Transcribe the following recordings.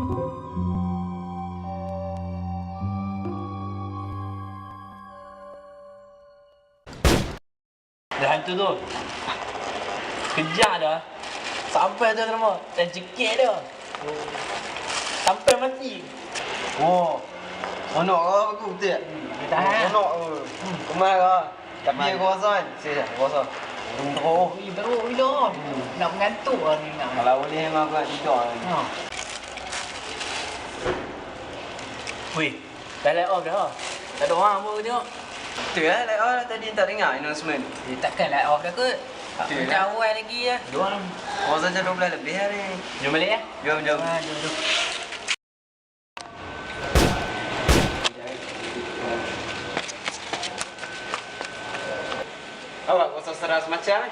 Dah hantu tu. Kejar dah. Sampai tu nama. Dan cekik dia. Sampai mati. Oh. Onok kau aku betul tak? Tahan. Onok aku. Kemar kau. Tapi aku rasa kan. Saya aku rasa. Teruk. Teruk bila. Nak mengantuk lah ni nak. Kalau boleh memang aku nak tidur ni. Ha. Weh, dah light off dah. Tak ada orang pun tengok. Betul lah. Like, oh, tadi tak dengar announcement. Eh, takkan light off dah kot. Betul macam lah. awal lagi ya. Dua orang. Macam 12 lebih lah ni. Jom balik ya. Jom, jom. Ha, jom, jom. Awak kau rasa seras macam ni?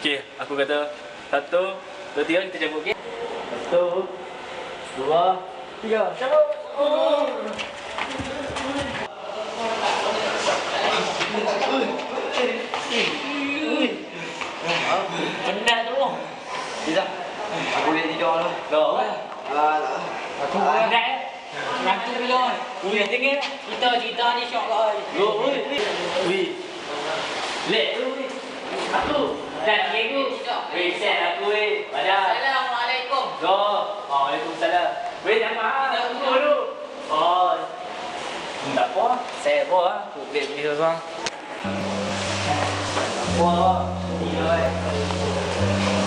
Okey, aku kata satu, dua, tiga kita cabut okey. Satu, dua, tiga. Cabut. Oh. Penat tu. Tidak. Aku boleh tidur lah. Dah. Ah, tak. Aku penat. Nanti bila. Ui, tengok. Kita cerita ni syok. Ui, ui. Ui. Lek tu, ui. Aku. Dan minggu. Wei, set aku, wei. Pada. Assalamualaikum. Go. Waalaikumsalam. Wei, nak maaf. Tak tunggu dulu. Oh. Tak apa. Saya apa ah. Aku beli beli seorang. Wah, ni lah.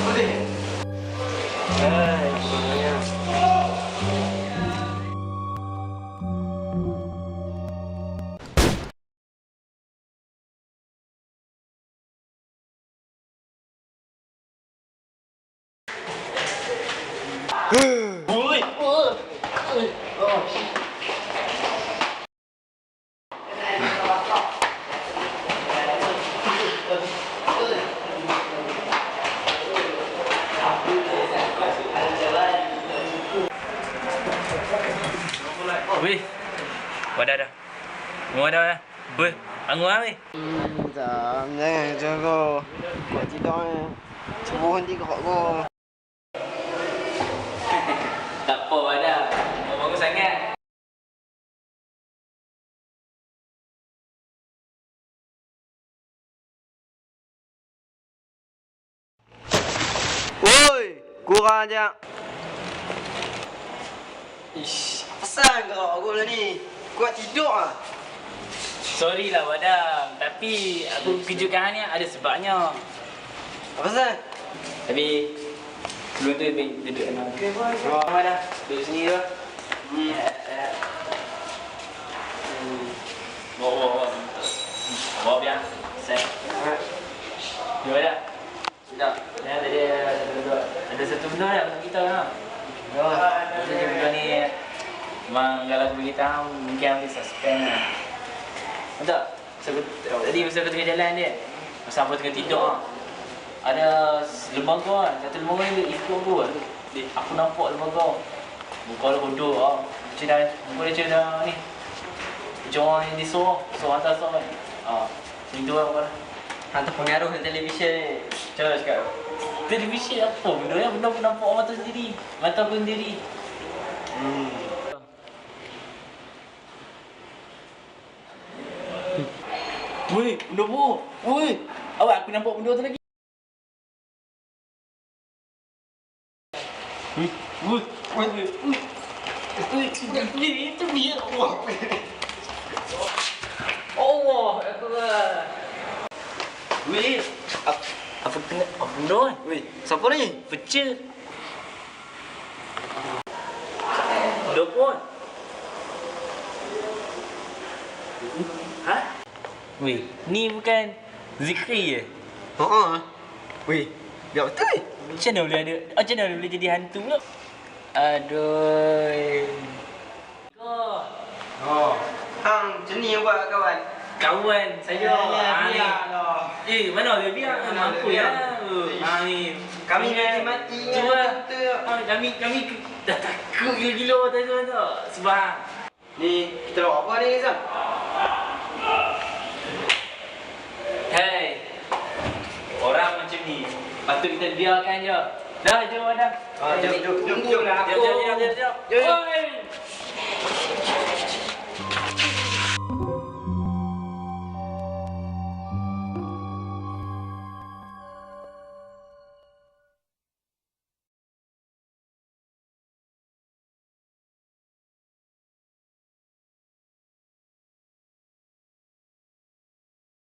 Boleh. Hai. Ui. Weh. Wadah dah. Wadah dah. Weh, anggur ah weh. Jangan macam kau. Kau tidur ni. Cebuh nanti kau kau. Tak apa wadah. Bagus sangat. Woi, kurang aja. Ish, pasal kau aku lah ni. Kuat tidur ah. Sorry lah Wadam. Tapi aku kejutkan ni ada sebabnya. Apa pasal? Tapi sebelum tu duduk duduk dengan Okey, boy. Oh, Wadam. Duduk sini tu. Hmm. Bawa, bawa, bawa. Bawa biar. Set. Dua dah. Sudah. Ya, tadi ada satu benda. Ada satu nak untuk kita kan. Ya, satu benda ni memang kalau aku beritahu mungkin aku suspend lah. Betul? Saya, tadi masa aku tengah jalan dia, masa aku tengah tidur ah. Ada lembaga kan, satu lembaga ni ikut aku kan. Dia, aku nampak lembaga. Muka dia bodoh ah. Macam dah, muka dia macam dah ni. Macam orang yang disuruh, suruh hantar suruh kan. Ah, macam tu lah dia. Hantar pengaruh dalam televisyen ni. Macam mana cakap? Televisyen apa benda yang benda aku nampak mata sendiri. Mata aku sendiri. Hmm. Woi, benda apa? Woi, awak aku nampak benda tu lagi. Woi, woi, woi, woi. Woi, itu dia. Allah. Allah, aku lah. Woi, apa, apa kena apa benda kan? Weh, siapa ni? Pecah. Dua pun. Ha? Weh, ni bukan Zikri je. Ha ah. Weh, biar betul. weh. Macam mana boleh ada Macam mana boleh jadi hantu pula Aduh Kau Oh. Hang, macam ni yang buat kawan. Kawan saya Ya, Ah, ni. biarlah. Eh mana dia biar Mana Mampu dia ya biar? Ha ni Kami Ingat- mati-mati Cuba dengan kata. Ah, Kami Kami Dah takut gila-gila tu Sebab Ni, kita nak buat apa ni, Zam? Orang macam ni Patut kita biarkan je Dah, jom dah. Ah, jom, jom, jom, jom. Jom, jom, jom, jom, jom.